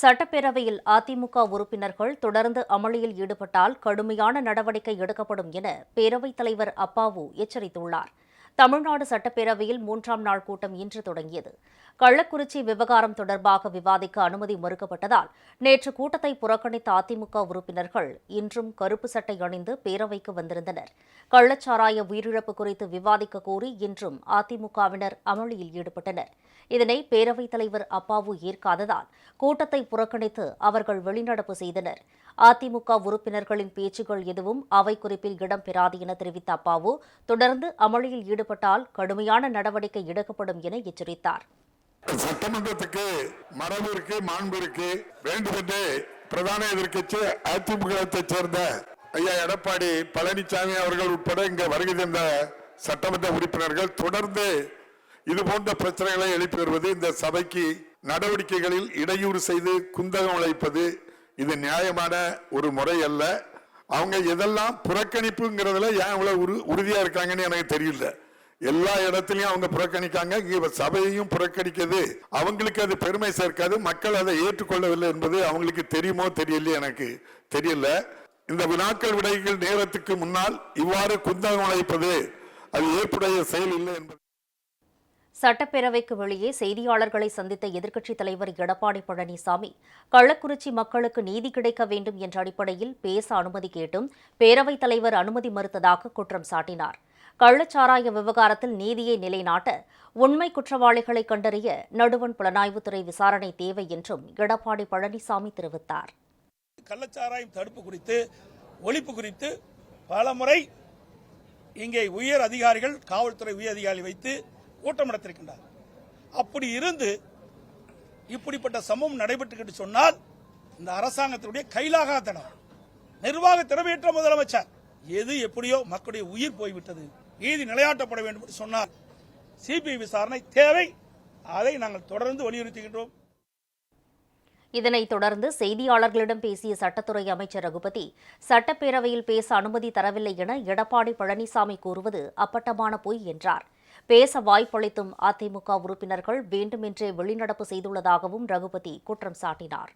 சட்டப்பேரவையில் அதிமுக உறுப்பினர்கள் தொடர்ந்து அமளியில் ஈடுபட்டால் கடுமையான நடவடிக்கை எடுக்கப்படும் என பேரவைத் தலைவர் அப்பாவு எச்சரித்துள்ளார். தமிழ்நாடு சட்டப்பேரவையில் மூன்றாம் நாள் கூட்டம் இன்று தொடங்கியது. கள்ளக்குறிச்சி விவகாரம் தொடர்பாக விவாதிக்க அனுமதி மறுக்கப்பட்டதால் நேற்று கூட்டத்தை புறக்கணித்த அதிமுக உறுப்பினர்கள் இன்றும் கருப்பு சட்டை அணிந்து பேரவைக்கு வந்திருந்தனர். கள்ளச்சாராய உயிரிழப்பு குறித்து விவாதிக்க கோரி இன்றும் அதிமுகவினர் அமளியில் ஈடுபட்டனர். இதனை பேரவைத் தலைவர் அப்பாவு ஏற்காததால் கூட்டத்தை புறக்கணித்து அவர்கள் வெளிநடப்பு செய்தனர். அதிமுக உறுப்பினர்களின் பேச்சுகள் எதுவும் அவை குறிப்பில் இடம்பெறாது என தெரிவித்த அப்பாவு தொடர்ந்து அமளியில் ஈடுபட்டால் கடுமையான நடவடிக்கை எடுக்கப்படும் என எச்சரித்தார். சட்டமன்றத்துக்கு மரபு இருக்கு வேண்டுமென்றே பிரதான எதிர்கட்சி அதிமுகத்தை சேர்ந்த ஐயா எடப்பாடி பழனிசாமி அவர்கள் உட்பட இங்கே வருகை தந்த சட்டமன்ற உறுப்பினர்கள் தொடர்ந்து இது போன்ற பிரச்சனைகளை எழுப்பி வருவது இந்த சபைக்கு நடவடிக்கைகளில் இடையூறு செய்து குந்தகம் உழைப்பது இது நியாயமான ஒரு முறை அல்ல. அவங்க எதெல்லாம் புறக்கணிப்புங்கிறதுல ஏன் இவ்வளவு உறு- உறுதியா இருக்காங்கன்னு எனக்கு தெரியல. எல்லா இடத்துலையும் அவங்க புறக்கணிக்காங்க. சபையையும் புறக்கணிக்கிறது அவங்களுக்கு அது பெருமை சேர்க்காது. மக்கள் அதை ஏற்றுக்கொள்ளவில்லை என்பது அவங்களுக்கு தெரியுமோ தெரியலையே எனக்கு தெரியல. இந்த வினாக்கள் விடைகள் நேரத்துக்கு முன்னால் இவ்வாறு குந்தகம் உழைப்பது அது ஏற்புடைய செயல் இல்லை என்பது சட்டப்பேரவைக்கு வெளியே செய்தியாளர்களை சந்தித்த எதிர்க்கட்சித் தலைவர் எடப்பாடி பழனிசாமி கள்ளக்குறிச்சி மக்களுக்கு நீதி கிடைக்க வேண்டும் என்ற அடிப்படையில் பேச அனுமதி கேட்டும் பேரவைத் தலைவர் அனுமதி மறுத்ததாக குற்றம் சாட்டினார். கள்ளச்சாராய விவகாரத்தில் நீதியை நிலைநாட்ட உண்மை குற்றவாளிகளை கண்டறிய நடுவண் புலனாய்வுத்துறை விசாரணை தேவை என்றும் எடப்பாடி பழனிசாமி தெரிவித்தார். கள்ளச்சாராயம் தடுப்பு குறித்து ஒழிப்பு குறித்து பலமுறை இங்கே உயர் அதிகாரிகள் காவல்துறை உயர் அதிகாரி வைத்து கூட்டம் நடத்திருக்கின்றார். அப்படி இருந்து இப்படிப்பட்ட சம்பவம் நடைபெற்று சொன்னால் இந்த அரசாங்கத்தினுடைய கைலாகாத்தனம் நிர்வாக திறமையற்ற முதலமைச்சர் எது எப்படியோ மக்களுடைய உயிர் போய்விட்டது நீதி நிலையாட்டப்பட வேண்டும் என்று சொன்னார் சிபிஐ விசாரணை தேவை. அதை நாங்கள் தொடர்ந்து வலியுறுத்துகின்றோம். இதனைத் தொடர்ந்து செய்தியாளர்களிடம் பேசிய சட்டத்துறை அமைச்சர் ரகுபதி சட்டப்பேரவையில் பேச அனுமதி தரவில்லை என எடப்பாடி பழனிசாமி கூறுவது அப்பட்டமான பொய் என்றார். பேச வாய்ப்பளித்தும் அதிமுக உறுப்பினர்கள் வேண்டுமென்றே வெளிநடப்பு செய்துள்ளதாகவும் ரகுபதி குற்றம் சாட்டினார்.